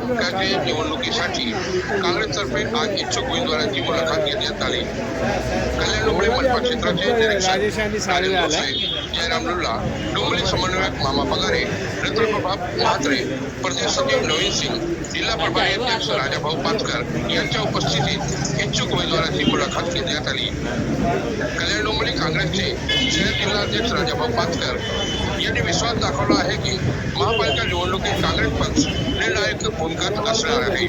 महापालिकेच्या निवडणुकीसाठी काँग्रेसतर्फे आज इच्छुक उमेदवारांची मुलाखत घेण्यात आली. कल्याण डोंबळे मनपा क्षेत्राचे निरीक्षक जयराम लुल्ला डोंबळे समन्वयक मामा पगारे रत्नप्रभा म्हात्रे प्रदेश सचिव नवीन सिंग जिल्हा प्रभारी अध्यक्ष राजाभाऊ पाचकर यांच्या उपस्थितीत इच्छुक उमेदवारांची मुलाखत घेण्यात आली. कल्याण डोंबिवली काँग्रेसचे शहर जिल्हाध्यक्ष राजाभाऊ पाचकर यांनी विश्वास दाखवला आहे की महापालिका निवडणुकीत काँग्रेस पक्ष भूमिकात असणार आहे.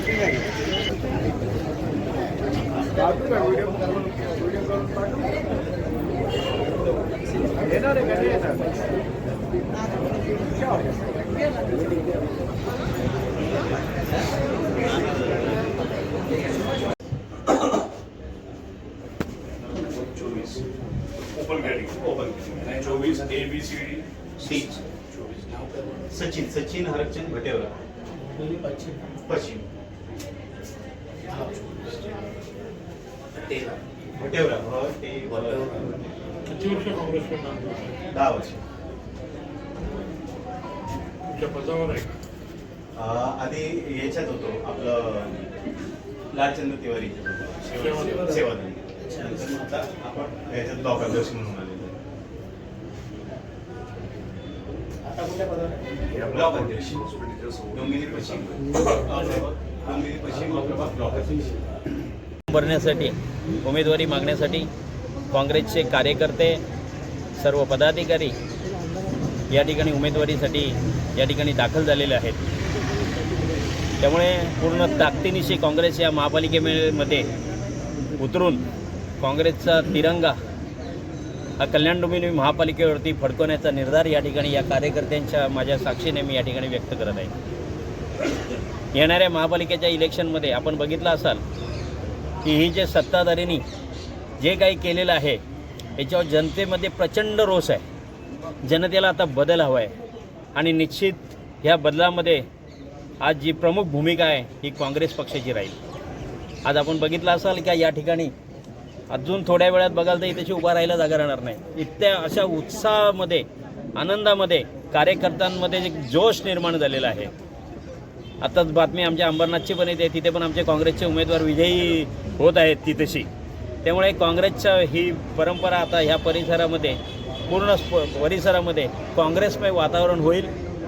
चोवीस ओपन कॅटेगरी ओपन चोवीस A B C D C चोवीस सचिन सचिन हरकचंद भटेवरा. पश्चिम? ते व- किती वर्ष काम? दहा वर्ष. तुमच्या पदावर आहे का? अं, आधी याच्यात होतो. आपलं लालचंद्र तिवारी आता आपण याच्यात ब्लॉक अध्यक्ष म्हणून आलेलो आहे. ब्लॉक अध्यक्ष डोंबिवली पश्चिम डोंबिवली पश्चिम ब्लॉक अध्यक्ष भरण्यासाठी उमेदवारी मागण्यासाठी काँग्रेसचे कार्यकर्ते सर्व पदाधिकारी या ठिकाणी उमेदवारीसाठी या ठिकाणी दाखल झालेले आहेत. त्यामुळे पूर्ण ताकदीनिशी काँग्रेस या महापालिकेमध्ये उतरून काँग्रेसचा तिरंगा हा कल्याण डोंबिवली महापालिकेवरती फडकवण्याचा निर्धार या ठिकाणी या कार्यकर्त्यांच्या माझ्या साक्षीने मी या ठिकाणी व्यक्त करत आहे. येणाऱ्या महापालिकेच्या इलेक्शनमध्ये आपण बघितलं असाल की ही जे सत्ताधारींनी जे काही केलेलं आहे याच्यावर जनतेमध्ये प्रचंड रोष आहे. जनतेला आता बदल हवा आहे आणि निश्चित ह्या बदलामध्ये आज जी प्रमुख भूमिका आहे ही काँग्रेस पक्षाची राहील. आज आपण बघितलं असाल की या ठिकाणी अजून थोड्या वेळात बघाल तर इथे उभा राहायला जागा राहणार नाही. इतक्या अशा उत्साहामध्ये आनंदामध्ये कार्यकर्त्यांमध्ये एक जोश निर्माण झालेला आहे. आताच बातमी आमच्या अंबरनाथची पण येते तिथे पण आमचे काँग्रेसचे उमेदवार विजयी होत आहेत तिथेशी. त्यामुळे काँग्रेसच्या ही परंपरा आता ह्या परिसरामध्ये पूर्ण परिसरामध्ये काँग्रेसमय वातावरण होईल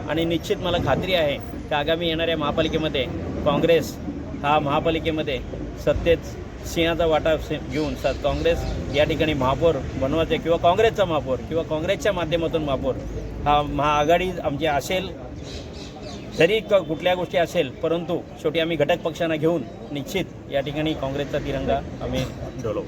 आणि निश्चित मला खात्री आहे की आगामी येणाऱ्या महापालिकेमध्ये काँग्रेस हा महापालिकेमध्ये सत्तेत सिंहाचा वाटा घेऊन सा काँग्रेस या ठिकाणी महापौर बनवायचे किंवा काँग्रेसचा महापौर किंवा काँग्रेसच्या माध्यमातून महापौर. हा महाआघाडी आमची असेल जरी क कुठल्या गोष्टी असेल परंतु शेवटी आम्ही घटक पक्षांना घेऊन निश्चित या ठिकाणी काँग्रेसचा तिरंगा आम्ही डोलवू